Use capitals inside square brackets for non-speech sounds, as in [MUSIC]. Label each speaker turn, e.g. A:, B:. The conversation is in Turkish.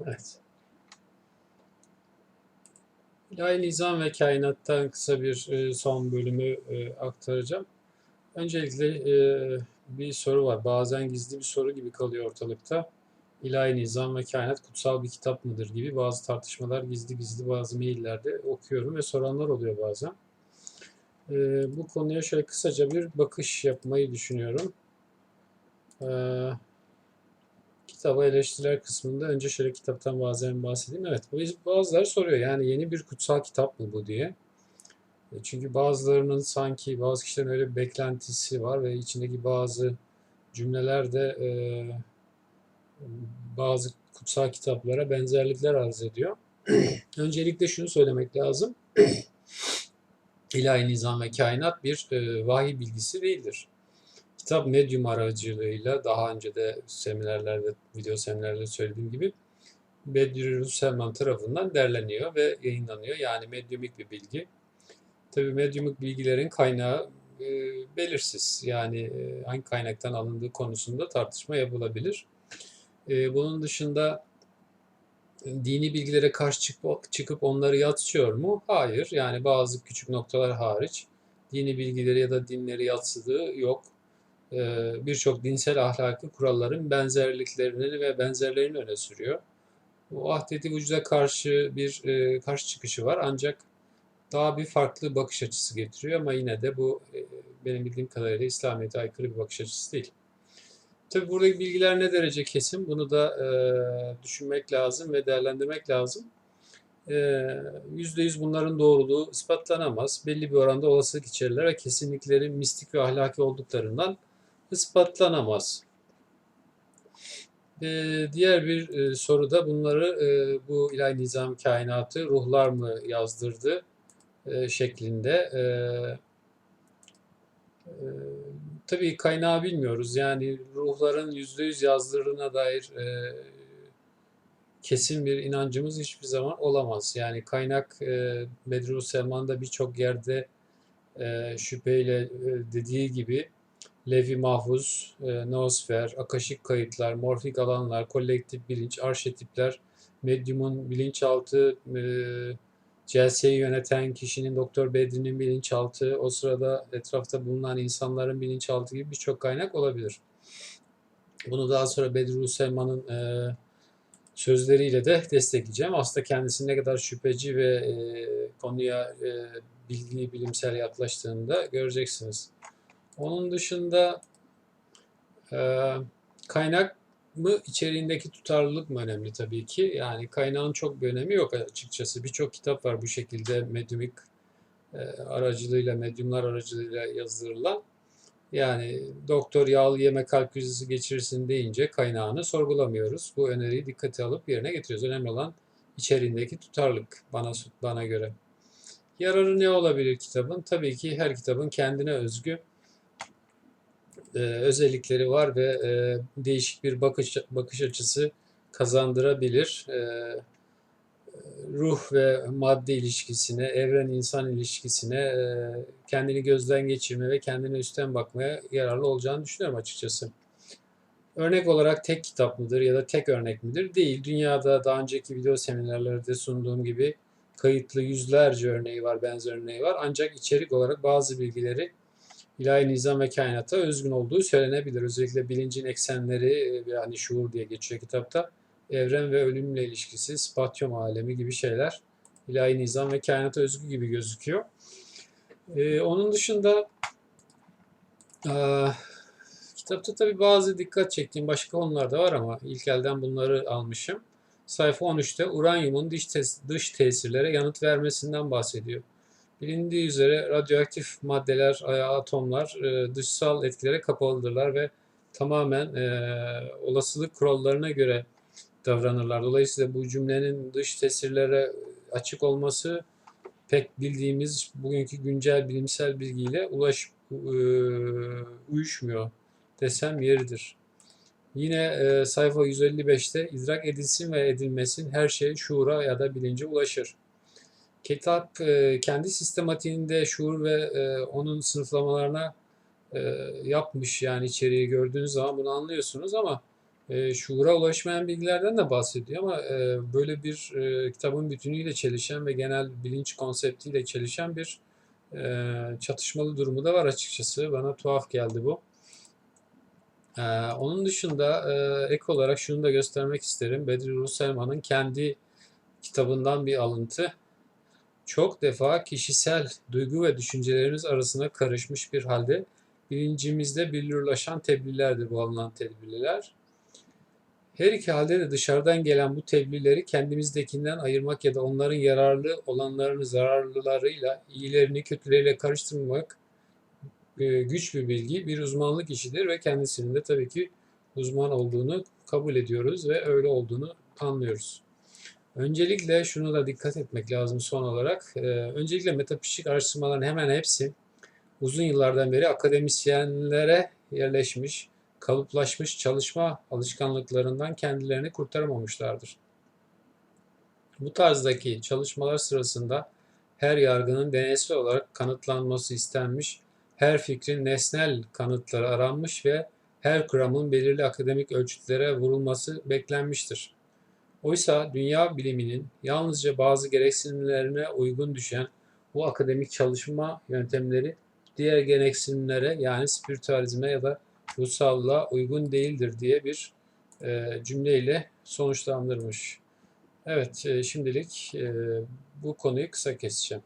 A: Evet. İlahi Nizam ve Kainat'tan kısa bir e, son bölümü e, aktaracağım. Öncelikle e, bir soru var. Bazen gizli bir soru gibi kalıyor ortalıkta. İlahi Nizam ve Kainat kutsal bir kitap mıdır gibi bazı tartışmalar gizli gizli bazı maillerde okuyorum ve soranlar oluyor bazen. Bu konuya şöyle kısaca bir bakış yapmayı düşünüyorum. Kitaba eleştiriler kısmında önce şöyle kitaptan bazen bahsedeyim. Evet, bazıları soruyor yani yeni bir kutsal kitap mı bu diye. E, Çünkü bazılarının sanki bazı kişilerin öyle bir beklentisi var ve içindeki bazı cümleler de e, bazı kutsal kitaplara benzerlikler arz ediyor. [CLEARS THROAT] Öncelikle şunu söylemek lazım. [CLEARS THROAT] İlahi nizam ve kainat bir e, vahiy bilgisi değildir. Kitap medyum aracılığıyla daha önce de seminerlerde, video seminerlerde söylediğim gibi Bediüzzaman Selman tarafından derleniyor ve yayınlanıyor. Yani medyumik bir bilgi. Tabii medyumik bilgilerin kaynağı e, belirsiz. Yani e, hangi kaynaktan alındığı konusunda tartışma yapılabilir. E, bunun dışında e, dini bilgilere karşı çıkıp, çıkıp onları yatsıyor mu? Hayır. Yani bazı küçük noktalar hariç dini bilgileri ya da dinleri yatsıdığı yok. E, Birçok dinsel ahlaki kuralların benzerliklerini ve benzerlerini öne sürüyor. Bu ahdeti vücuda karşı bir e, karşı çıkışı var ancak daha bir farklı bakış açısı getiriyor ama yine de bu e, benim bildiğim kadarıyla İslamiyet'e aykırı bir bakış açısı değil. Tabii buradaki bilgiler ne derece kesin bunu da e, düşünmek lazım ve değerlendirmek lazım. E, %100 bunların doğruluğu ispatlanamaz. Belli bir oranda olasılık içerirler ve kesinlikleri mistik ve ahlaki olduklarından ispatlanamaz. E, diğer bir e, soruda bunları e, bu ilahi nizam kainatı ruhlar mı yazdırdı e, şeklinde. E, e, tabii kaynağı bilmiyoruz. Yani ruhların yüzde yüz yazdırdığına dair e, kesin bir inancımız hiçbir zaman olamaz. Yani kaynak e, Bedru Selman'da birçok yerde e, şüpheyle e, dediği gibi Levi Mahfuz, e, Noosfer, akaşik kayıtlar, morfik alanlar, kolektif bilinç, arşetipler, medyumun bilinçaltı, e, celseyi yöneten kişinin Doktor Bedri'nin bilinçaltı, o sırada etrafta bulunan insanların bilinçaltı gibi birçok kaynak olabilir. Bunu daha sonra Bedru Selman'ın e, sözleriyle de destekleyeceğim. Aslında kendisi ne kadar şüpheci ve e, konuya e, bilgi bilimsel yaklaştığını da göreceksiniz. Onun dışında e, kaynak mı içeriğindeki tutarlılık mı önemli tabii ki. Yani kaynağın çok bir önemi yok açıkçası. Birçok kitap var bu şekilde medyumik e, aracılığıyla, medyumlar aracılığıyla yazdırılan. Yani doktor yağlı yeme kalp krizi geçirsin deyince kaynağını sorgulamıyoruz. Bu öneriyi dikkate alıp yerine getiriyoruz. Önemli olan içeriğindeki tutarlılık bana bana göre. Yararı ne olabilir kitabın? Tabii ki her kitabın kendine özgü e, özellikleri var ve e, değişik bir bakış bakış açısı kazandırabilir. E, ruh ve madde ilişkisine, evren insan ilişkisine e, kendini gözden geçirme ve kendine üstten bakmaya yararlı olacağını düşünüyorum açıkçası. Örnek olarak tek kitap mıdır ya da tek örnek midir? Değil. Dünyada daha önceki video seminerlerde sunduğum gibi kayıtlı yüzlerce örneği var, benzer örneği var. Ancak içerik olarak bazı bilgileri ilahi nizam ve kainata özgün olduğu söylenebilir. Özellikle bilincin eksenleri ve hani şuur diye geçiyor kitapta. Evren ve ölümle ilişkisi, spatyum alemi gibi şeyler ilahi nizam ve kainata özgü gibi gözüküyor. Ee, onun dışında e, kitapta tabii bazı dikkat çektiğim başka konular da var ama ilk elden bunları almışım. Sayfa 13'te uranyumun dış, tes- dış tesirlere yanıt vermesinden bahsediyor. Bilindiği üzere radyoaktif maddeler, atomlar e, dışsal etkilere kapalıdırlar ve tamamen e, olasılık kurallarına göre davranırlar. Dolayısıyla bu cümlenin dış tesirlere açık olması pek bildiğimiz bugünkü güncel bilimsel bilgiyle ulaş e, uyuşmuyor desem yeridir. Yine e, sayfa 155'te idrak edilsin ve edilmesin her şey şuura ya da bilince ulaşır. Kitap e, kendi sistematiğinde şuur ve e, onun sınıflamalarına e, yapmış yani içeriği gördüğünüz zaman bunu anlıyorsunuz ama şuura ulaşmayan bilgilerden de bahsediyor ama böyle bir kitabın bütünüyle çelişen ve genel bilinç konseptiyle çelişen bir çatışmalı durumu da var açıkçası. Bana tuhaf geldi bu. Onun dışında ek olarak şunu da göstermek isterim. Bedri Ruselman'ın kendi kitabından bir alıntı. Çok defa kişisel duygu ve düşüncelerimiz arasına karışmış bir halde bilincimizde billurlaşan tebliğlerdir bu alınan tedbirler. Her iki halde de dışarıdan gelen bu tebliğleri kendimizdekinden ayırmak ya da onların yararlı olanlarını zararlılarıyla, iyilerini kötüleriyle karıştırmak e, güç bir bilgi, bir uzmanlık işidir ve kendisinin de tabii ki uzman olduğunu kabul ediyoruz ve öyle olduğunu anlıyoruz. Öncelikle şunu da dikkat etmek lazım son olarak. Ee, öncelikle metafizik araştırmaların hemen hepsi uzun yıllardan beri akademisyenlere yerleşmiş, kalıplaşmış çalışma alışkanlıklarından kendilerini kurtaramamışlardır. Bu tarzdaki çalışmalar sırasında her yargının deneysel olarak kanıtlanması istenmiş, her fikrin nesnel kanıtları aranmış ve her kuramın belirli akademik ölçütlere vurulması beklenmiştir. Oysa dünya biliminin yalnızca bazı gereksinimlerine uygun düşen bu akademik çalışma yöntemleri diğer gereksinimlere yani spiritüalizme ya da ruhsallığa uygun değildir diye bir e, cümleyle sonuçlandırmış. Evet, e, şimdilik e, bu konuyu kısa keseceğim.